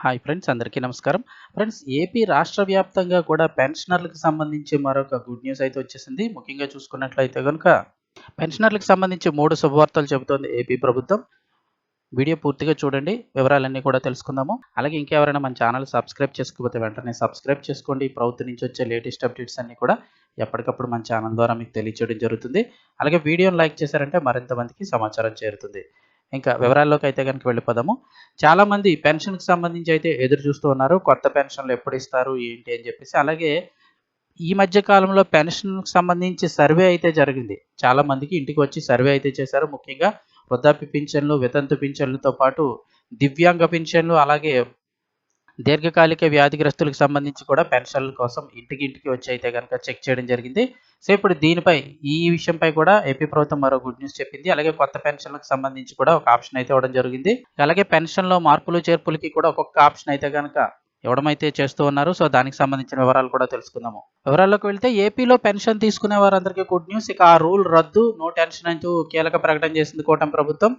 Hi friends అందరికీ నమస్కారం. Friends AP రాష్ట్ర వ్యాప్తంగా కూడా పెన్షనర్లకు సంబంధించి మరొక గుడ్ న్యూస్ అయితే వచ్చేసింది. ముఖ్యంగా చూసుకున్నట్లయితే కనుక పెన్షనర్లకు సంబంధించి మూడు శుభవార్తలు చెబుతోంది ఏపీ ప్రభుత్వం. వీడియో పూర్తిగా చూడండి వివరాలన్నీ కూడా తెలుసుకుందాము. అలాగే ఇంకెవరైనా మన ఛానల్ సబ్స్క్రైబ్ చేసుకోకపోతే వెంటనే సబ్స్క్రైబ్ చేసుకోండి. ప్రభుత్వం నుంచి వచ్చే లేటెస్ట్ అప్డేట్స్ అన్ని కూడా ఎప్పటికప్పుడు మన ఛానల్ ద్వారా మీకు తెలియచేయడం జరుగుతుంది. అలాగే వీడియోని లైక్ చేశారంటే మరింత మందికి సమాచారం చేరుతుంది. ఇంకా వివరాల్లోకి అయితే కనుక వెళ్ళిపోదాము. చాలామంది పెన్షన్కి సంబంధించి అయితే ఎదురు చూస్తూ ఉన్నారు. కొత్త పెన్షన్లు ఎప్పుడు ఇస్తారు ఏంటి అని చెప్పేసి. అలాగే ఈ మధ్య కాలంలో పెన్షన్కి సంబంధించి సర్వే అయితే జరిగింది. చాలామందికి ఇంటికి వచ్చి సర్వే అయితే చేశారు. ముఖ్యంగా వృద్ధాప్య పింఛన్లు వితంతు పింఛన్లతో పాటు దివ్యాంగ పింఛన్లు అలాగే దీర్ఘకాలిక వ్యాధిగ్రస్తులకు సంబంధించి కూడా పెన్షన్ల కోసం ఇంటికి ఇంటికి వచ్చి అయితే కనుక చెక్ చేయడం జరిగింది. సో ఇప్పుడు దీనిపై ఈ విషయంపై కూడా ఏపీ ప్రభుత్వం మరో గుడ్ న్యూస్ చెప్పింది. అలాగే కొత్త పెన్షన్లకు సంబంధించి కూడా ఒక ఆప్షన్ అయితే ఇవ్వడం జరిగింది. అలాగే పెన్షన్లో మార్పులు చేర్పులకి కూడా ఒక్కొక్క ఆప్షన్ అయితే కనుక ఇవ్వడం అయితే చేస్తూ ఉన్నారు. సో దానికి సంబంధించిన వివరాలు కూడా తెలుసుకుందాము. వివరాల్లోకి వెళ్తే ఏపీలో పెన్షన్ తీసుకునే వారందరికీ గుడ్ న్యూస్. ఇక ఆ రూల్ రద్దు నో టెన్షన్ అంటూ కీలక ప్రకటన చేసింది కూటమి ప్రభుత్వం.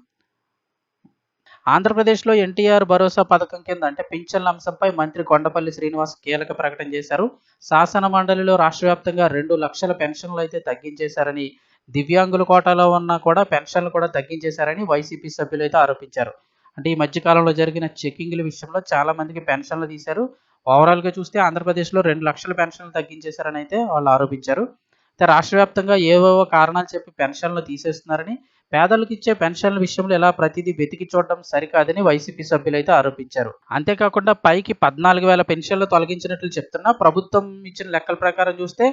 ఆంధ్రప్రదేశ్లో ఎన్టీఆర్ భరోసా పథకం కింద అంటే పింఛన్ల అంశంపై మంత్రి కొండపల్లి శ్రీనివాస్ కీలక ప్రకటన చేశారు. శాసన మండలిలో రాష్ట్ర వ్యాప్తంగా రెండు లక్షల పెన్షన్లు అయితే తగ్గించేశారని దివ్యాంగుల కోటాలో ఉన్న కూడా పెన్షన్లు కూడా తగ్గించేశారని వైసీపీ సభ్యులు అయితే ఆరోపించారు. అంటే ఈ మధ్యకాలంలో జరిగిన చెక్కింగ్ల విషయంలో చాలా మందికి పెన్షన్లు తీశారు. ఓవరాల్గా చూస్తే ఆంధ్రప్రదేశ్లో రెండు లక్షల పెన్షన్లు తగ్గించేశారని అయితే వాళ్ళు ఆరోపించారు. అయితే రాష్ట్ర వ్యాప్తంగా ఏవేవో కారణాలు చెప్పి పెన్షన్లు తీసేస్తున్నారని పేదలకు ఇచ్చే పెన్షన్ల విషయంలో ఎలా ప్రతిదీ వెతికి చూడడం సరికాదని వైసీపీ సభ్యులు అయితే ఆరోపించారు. అంతేకాకుండా పైకి పద్నాలుగు వేల పెన్షన్లు తొలగించినట్లు చెప్తున్నా ప్రభుత్వం ఇచ్చిన లెక్కల ప్రకారం చూస్తే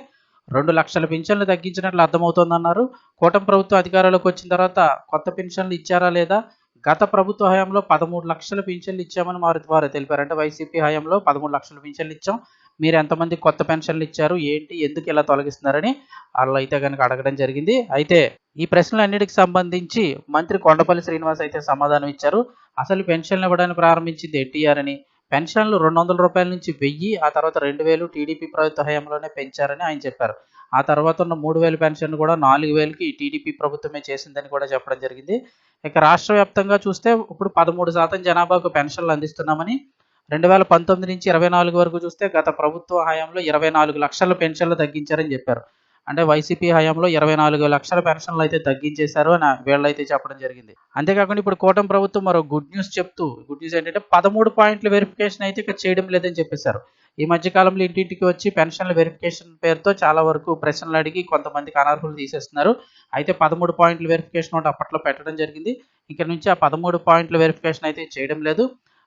రెండు లక్షల పెన్షన్లు తగ్గించినట్లు అర్థమవుతోందన్నారు. కూటమి ప్రభుత్వం అధికారంలోకి వచ్చిన తర్వాత కొత్త పెన్షన్లు ఇచ్చారా లేదా? గత ప్రభుత్వ హయాంలో పదమూడు లక్షల పెన్షన్లు ఇచ్చామని వారు వారు తెలిపారు అంటే వైసీపీ హయాంలో పదమూడు లక్షల పెన్షన్లు ఇచ్చాం. మీరు ఎంతమంది కొత్త పెన్షన్లు ఇచ్చారు ఏంటి ఎందుకు ఇలా తొలగిస్తున్నారని వాళ్ళు అయితే కనుక అడగడం జరిగింది. అయితే ఈ ప్రశ్నలన్నిటికి సంబంధించి మంత్రి కొండపల్లి శ్రీనివాస్ అయితే సమాధానం ఇచ్చారు. అసలు పెన్షన్లు ఇవ్వడానికి ప్రారంభించింది ఎన్టీఆర్ అని పెన్షన్లు రెండు వందల రూపాయల నుంచి వెయ్యి ఆ తర్వాత రెండు వేలు టీడీపీ ప్రభుత్వ హయాంలోనే పెంచారని ఆయన చెప్పారు. ఆ తర్వాత ఉన్న మూడు వేల పెన్షన్ కూడా నాలుగు వేలకి టీడీపీ ప్రభుత్వమే చేసిందని కూడా చెప్పడం జరిగింది. ఇక రాష్ట్ర వ్యాప్తంగా చూస్తే ఇప్పుడు పదమూడు శాతం జనాభాకు పెన్షన్లు అందిస్తున్నామని రెండు వేల పంతొమ్మిది నుంచి ఇరవై నాలుగు వరకు చూస్తే గత ప్రభుత్వ హయాంలో ఇరవై నాలుగు లక్షల పెన్షన్లు తగ్గించారని చెప్పారు. అంటే వైసీపీ హయాంలో ఇరవై నాలుగు లక్షల పెన్షన్లు అయితే తగ్గించేశారు అని వీళ్ళు అయితే చెప్పడం జరిగింది. అంతేకాకుండా ఇప్పుడు కూటమి ప్రభుత్వం మరో గుడ్ న్యూస్ చెప్తూ గుడ్ న్యూస్ ఏంటంటే పదమూడు పాయింట్ల వెరిఫికేషన్ అయితే ఇక చేయడం లేదని చెప్పేశారు. ఈ మధ్య కాలంలో ఇంటింటికి వచ్చి పెన్షన్ల వెరిఫికేషన్ పేరుతో చాలా వరకు ప్రశ్నలు అడిగి కొంతమందికి అనర్హులు తీసేస్తున్నారు. అయితే పదమూడు పాయింట్ల వెరిఫికేషన్ ఒకటి అప్పట్లో పెట్టడం జరిగింది. ఇక్కడ నుంచి ఆ పదమూడు పాయింట్ల వెరిఫికేషన్ అయితే చేయడం లేదు.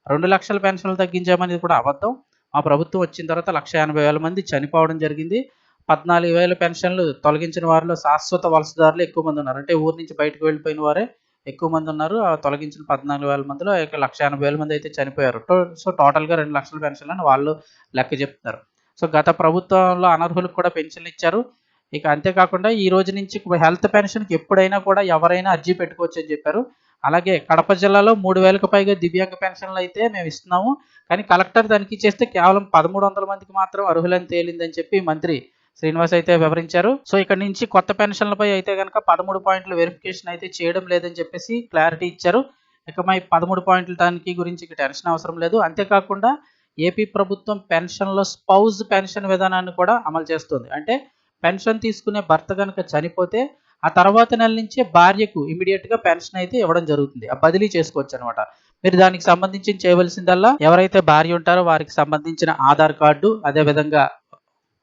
రెండు లక్షల పెన్షన్లు తగ్గించామనేది కూడా అబద్ధం. మా ప్రభుత్వం వచ్చిన తర్వాత లక్ష ఎనభై వేల మంది చనిపోవడం జరిగింది. పద్నాలుగు వేల పెన్షన్లు తొలగించిన వారిలో శాశ్వత వలసదారులు ఎక్కువ మంది ఉన్నారు. అంటే ఊరి నుంచి బయటకు వెళ్ళిపోయిన వారే ఎక్కువ మంది ఉన్నారు. ఆ తొలగించిన పద్నాలుగు వేల మందిలో లక్ష ఎనభై వేల మంది అయితే చనిపోయారు. టో- సో టోటల్గా రెండు లక్షల పెన్షన్లు అని వాళ్ళు లెక్క చెప్తున్నారు. సో గత ప్రభుత్వంలో అనర్హులకు కూడా పెన్షన్లు ఇచ్చారు. ఇక అంతేకాకుండా ఈ రోజు నుంచి హెల్త్ పెన్షన్కి ఎప్పుడైనా కూడా ఎవరైనా అర్జీ పెట్టుకోవచ్చు అని చెప్పారు. అలాగే కడప జిల్లాలో మూడు వేలకు పైగా దివ్యాంగ పెన్షన్లు అయితే మేము ఇస్తున్నాము. కానీ కలెక్టర్ తనిఖీ చేస్తే కేవలం పదమూడు వందల మందికి మాత్రం అర్హులని తేలిందని చెప్పి మంత్రి శ్రీనివాస్ అయితే వివరించారు. సో ఇక్కడ నుంచి కొత్త పెన్షన్లపై అయితే కనుక పదమూడు పాయింట్ల వెరిఫికేషన్ అయితే చేయడం లేదని చెప్పేసి క్లారిటీ ఇచ్చారు. ఇక పదమూడు పాయింట్ల తనిఖీ గురించి టెన్షన్ అవసరం లేదు. అంతేకాకుండా ఏపీ ప్రభుత్వం పెన్షన్లో స్పౌజ్ పెన్షన్ విధానాన్ని కూడా అమలు చేస్తుంది. అంటే పెన్షన్ తీసుకునే భర్త కనుక చనిపోతే ఆ తర్వాత నెల నుంచే భార్యకు ఇమీడియట్గా పెన్షన్ అయితే ఇవ్వడం జరుగుతుంది. ఆ బదిలీ చేసుకోవచ్చు అనమాట మీరు దానికి సంబంధించి చేయవలసిందల్లా ఎవరైతే భార్య ఉంటారో వారికి సంబంధించిన ఆధార్ కార్డు అదే విధంగా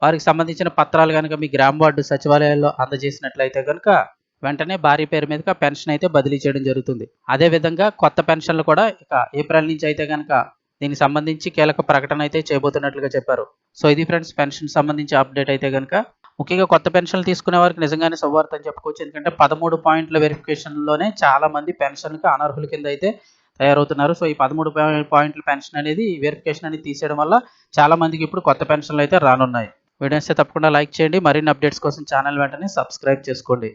వారికి సంబంధించిన పత్రాలు కనుక మీ గ్రామ వార్డు సచివాలయాల్లో అందజేసినట్లయితే కనుక వెంటనే భార్య పేరు మీదగా పెన్షన్ అయితే బదిలీ చేయడం జరుగుతుంది. అదే విధంగా కొత్త పెన్షన్లు కూడా ఇక ఏప్రిల్ నుంచి అయితే కనుక దీనికి సంబంధించి కీలక ప్రకటన అయితే చేయబోతున్నట్లుగా చెప్పారు. సో ఇది ఫ్రెండ్స్ పెన్షన్ సంబంధించి అప్డేట్ అయితే కనుక ముఖ్యంగా కొత్త పెన్షన్లు తీసుకునే వారికి నిజంగానే సువార్త అని చెప్పుకోవచ్చు. ఎందుకంటే పదమూడు పాయింట్ల వెరిఫికేషన్లోనే చాలా మంది పెన్షన్కి అనర్హుల కింద అయితే తయారవుతున్నారు. సో ఈ పదమూడు పాయింట్ల పెన్షన్ అనేది వెరిఫికేషన్ అనేది తీసేయడం వల్ల చాలా మందికి ఇప్పుడు కొత్త పెన్షన్లు అయితే రానున్నాయి. వీడియోస్ తప్పకుండా లైక్ చేయండి. మరిన్ని అప్డేట్స్ కోసం ఛానల్ వెంటనే సబ్స్క్రైబ్ చేసుకోండి.